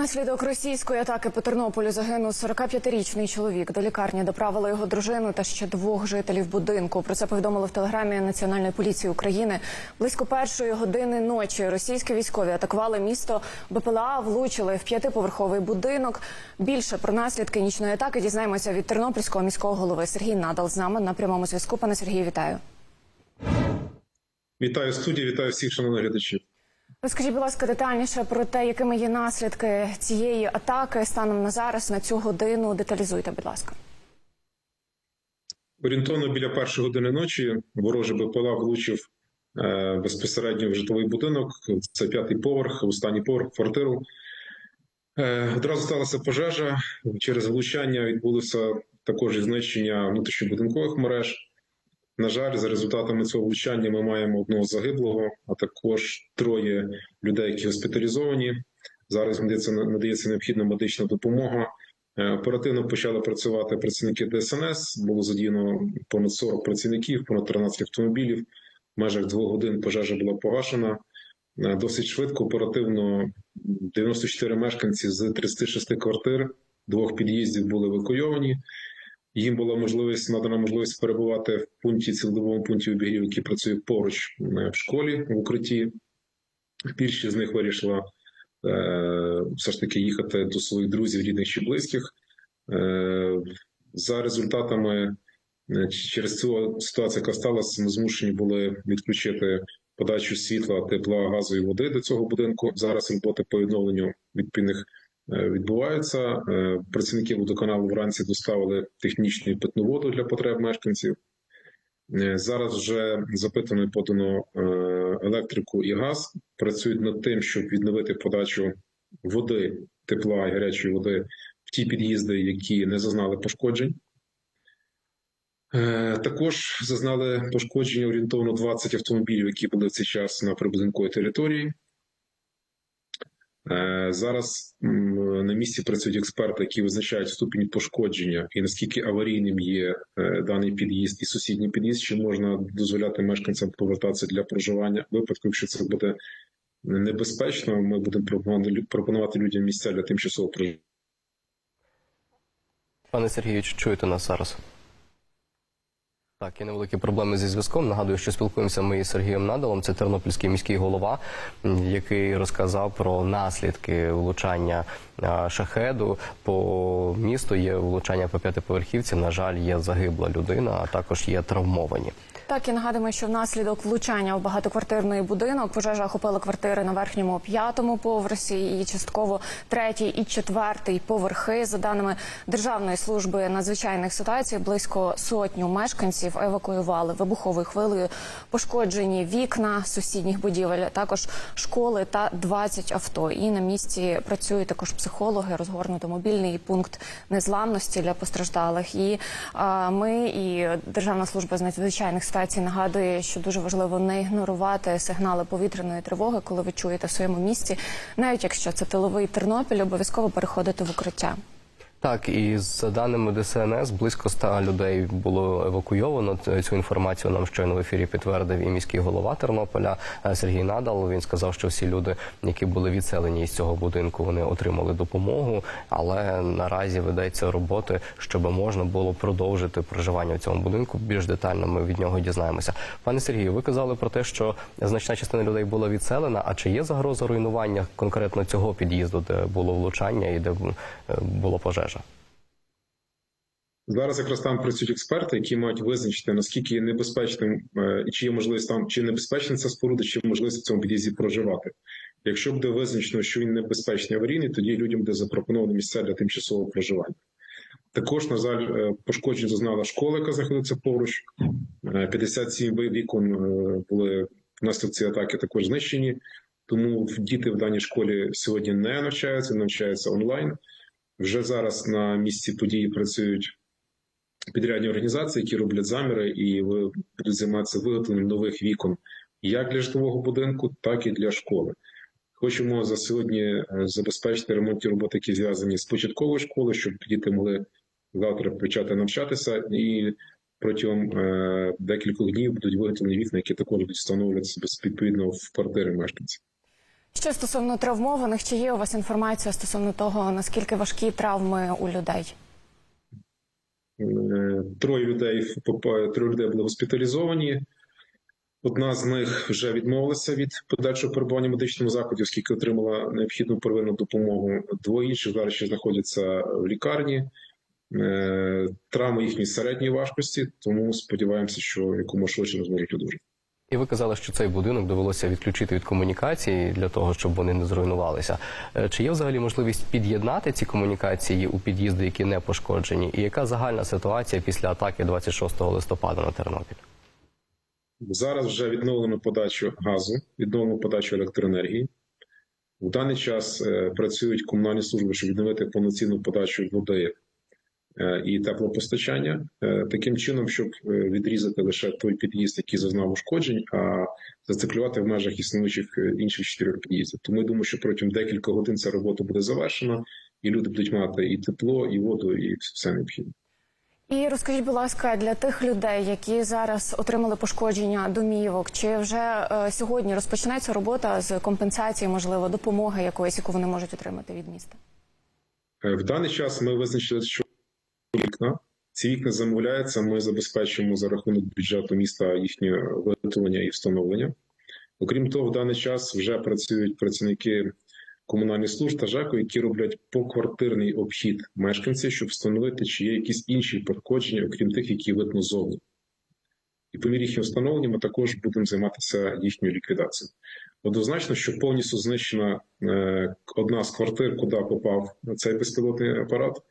Наслідок російської атаки по Тернополю загинув 45-річний чоловік. До лікарні доправили його дружину та ще двох жителів будинку. Про це повідомили в телеграмі Національної поліції України. Близько першої години ночі російські військові атакували місто БПЛА, влучили в п'ятиповерховий будинок. Більше про наслідки нічної атаки дізнаємося від тернопільського міського голови Сергій Надал з нами на прямому зв'язку. Пане Сергію, вітаю. Вітаю студію, вітаю всіх шановних глядачів. Розкажіть, будь ласка, детальніше про те, якими є наслідки цієї атаки станом на зараз на цю годину. Деталізуйте, будь ласка. Орієнтовно біля першої години ночі ворожий БПЛА влучив е, безпосередньо в житловий будинок. Це п'ятий поверх, останній поверх квартиру. Е, одразу сталася пожежа. Через влучання відбулося також і знищення внутрішньобудинкових мереж. На жаль, за результатами цього влучання ми маємо одного загиблого, а також троє людей, які госпіталізовані. Зараз надається, необхідна медична допомога. Е, Оперативно почали працювати працівники ДСНС. Було задіяно понад 40 працівників, понад 13 автомобілів. В межах двох годин пожежа була погашена. Е, Досить швидко, оперативно 94 мешканці з 36 квартир, двох під'їздів були евакуйовані. Їм була можливість надана можливість перебувати в пункті цілодобовому пункті обігрів, який працює поруч е, в школі в укритті. Більшість з них вирішила е, все ж таки їхати до своїх друзів, рідних чи близьких. Е, за результатами е, через цю ситуацію, яка сталася, ми змушені були відключити подачу світла, тепла, газу і води до цього будинку. Зараз роботи по відновленню відповідних відбуваються. Е, Працівники водоканалу вранці доставили технічну питну воду для потреб мешканців. Е, Зараз вже запитано і подано е, електрику і газ. Працюють над тим, щоб відновити подачу води, тепла і гарячої води в ті під'їзди, які не зазнали пошкоджень. Е, Також зазнали пошкодження орієнтовно 20 автомобілів, які були в цей час на прибудинковій території. Е, Зараз на місці працюють експерти, які визначають ступінь пошкодження і наскільки аварійним є е, даний під'їзд і сусідній під'їзд, чи можна дозволяти мешканцям повертатися для проживання. Випадку, якщо це буде небезпечно, ми будемо пропонувати людям місця для тимчасового проживання. Пане Сергію, чуєте нас зараз? Так, є невеликі проблеми зі зв'язком. Нагадую, що спілкуємося ми із Сергієм Надалом, це тернопільський міський голова, який розказав про наслідки влучання шахеду. По місту є влучання по п'ятиповерхівці. На жаль, є загибла людина, а також є травмовані. Так і нагадуємо, що внаслідок влучання в багатоквартирний будинок пожежа охопила квартири на верхньому п'ятому поверсі і частково третій і четвертий поверхи. За даними Державної служби надзвичайних ситуацій, близько сотню мешканців евакуювали вибуховою хвилею. Пошкоджені вікна сусідніх будівель, також школи та 20 авто. І на місці працюють також психологи, розгорнуто мобільний пункт незламності для постраждалих. І а, ми і Державна служба з надзвичайних ситуацій нагадує, що дуже важливо не ігнорувати сигнали повітряної тривоги, коли ви чуєте в своєму місці, навіть якщо це тиловий Тернопіль, обов'язково переходити в укриття. Так, і за даними ДСНС, близько ста людей було евакуйовано. Цю інформацію нам щойно в ефірі підтвердив і міський голова Тернополя е, Сергій Надал. Він сказав, що всі люди, які були відселені із цього будинку, вони отримали допомогу. Але наразі ведеться роботи, щоб можна було продовжити проживання в цьому будинку. Більш детально ми від нього дізнаємося. Пане Сергію, ви казали про те, що значна частина людей була відселена. А чи є загроза руйнування конкретно цього під'їзду, де було влучання і де е, було пожежа? Зараз якраз там працюють експерти, які мають визначити наскільки є небезпечним е, і чи є можливість там чи небезпечна ця споруда, чи можливість в цьому під'їзді проживати. Якщо буде визначено, що він небезпечний аварійний, тоді людям буде запропоновано місця для тимчасового проживання. Також, на жаль, е, пошкоджень зазнала школа, яка знаходиться поруч. Е, 57 вікон е, були внаслідок цієї атаки також знищені. Тому діти в даній школі сьогодні не навчаються, навчаються онлайн. Вже зараз на місці події працюють підрядні організації, які роблять заміри і ви- будуть займатися виготовленням нових вікон як для житлового будинку, так і для школи. Хочемо за сьогодні е, забезпечити ремонтні роботи, які зв'язані з початковою школою, щоб діти могли завтра почати навчатися, і протягом е, декількох днів будуть виготовлені вікна, які також будуть встановлюватися відповідно в квартири мешканців. Ще стосовно травмованих, чи є у вас інформація стосовно того, наскільки важкі травми у людей? Е, Троє людей троє людей були госпіталізовані. Одна з них вже відмовилася від подальшого перебування в медичному закладі, оскільки отримала необхідну первинну допомогу. Двоє інших зараз ще знаходяться в лікарні. Е, Травми їхньої середньої важкості, тому сподіваємося, що якомога швидше зможуть одужати. І ви казали, що цей будинок довелося відключити від комунікації для того, щоб вони не зруйнувалися. Е, Чи є взагалі можливість під'єднати ці комунікації у під'їзди, які не пошкоджені? І яка загальна ситуація після атаки 26 листопада на Тернопіль? Зараз вже відновлено подачу газу, відновлено подачу електроенергії. В даний час е, працюють комунальні служби, щоб відновити повноцінну подачу води і теплопостачання, Е, таким чином, щоб е, відрізати лише той під'їзд, який зазнав ушкоджень, а зациклювати в межах існуючих е, інших чотирьох під'їздів. Тому я думаю, що протягом декілька годин ця робота буде завершена, і люди будуть мати і тепло, і воду, і все необхідне. І розкажіть, будь ласка, для тих людей, які зараз отримали пошкодження домівок, чи вже е, сьогодні розпочнеться робота з компенсації, можливо, допомоги якоїсь, яку вони можуть отримати від міста? Е, В даний час ми визначили, що вікна. Ці вікна замовляються. Ми забезпечуємо за рахунок бюджету міста їхнє виготовлення і встановлення. Окрім того, в даний час вже працюють працівники комунальних служб та ЖЕКу, які роблять поквартирний обхід мешканців, щоб встановити, чи є якісь інші пошкодження, окрім тих, які видно зовні. І по мірі їхнього встановлення ми також будемо займатися їхньою ліквідацією. Однозначно, що повністю знищена е, одна з квартир, куди попав цей безпілотний апарат.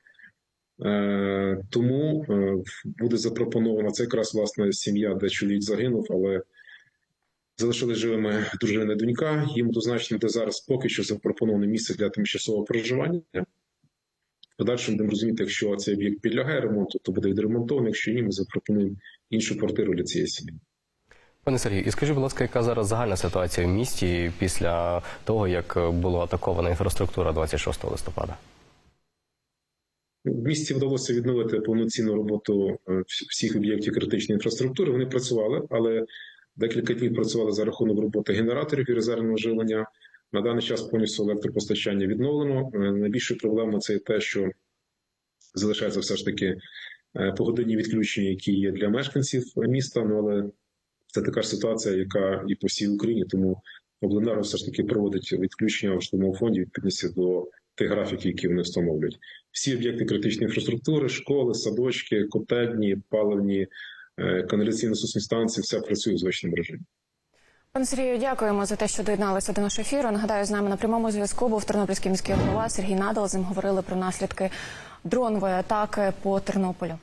Е, тому е, буде запропонована це якраз власне сім'я, де чоловік загинув, але залишились живими дружина і донька. Їм однозначно буде зараз поки що запропоноване місце для тимчасового проживання. В подальшому будемо розуміти, якщо цей об'єкт підлягає ремонту, то буде відремонтований. Якщо ні, ми запропонуємо іншу квартиру для цієї сім'ї. Пане Сергію, і скажіть, будь ласка, яка зараз загальна ситуація в місті після того, як була атакована інфраструктура 26 листопада? В місті вдалося відновити повноцінну роботу е, всіх об'єктів критичної інфраструктури. Вони працювали, але декілька днів працювали за рахунок роботи генераторів і резервного живлення. На даний час повністю електропостачання відновлено. Е, Найбільшою проблемою це те, що залишається все ж таки е, погодинні відключення, які є для мешканців міста. Ну але це така ж ситуація, яка і по всій Україні. Тому обленерго все ж таки проводить відключення в житловому фонді відповідності до тих графіки, які вони встановлюють. Всі об'єкти критичної інфраструктури, школи, садочки, котельні, паливні, каналізаційні каналізаційно-сусні станції, все працює в звичному режимі. Пане Сергію, дякуємо за те, що доєдналися до нашого ефіру. Нагадаю, з нами на прямому зв'язку був тернопільський міський голова Сергій Надал. З ним говорили про наслідки дронової атаки по Тернополю.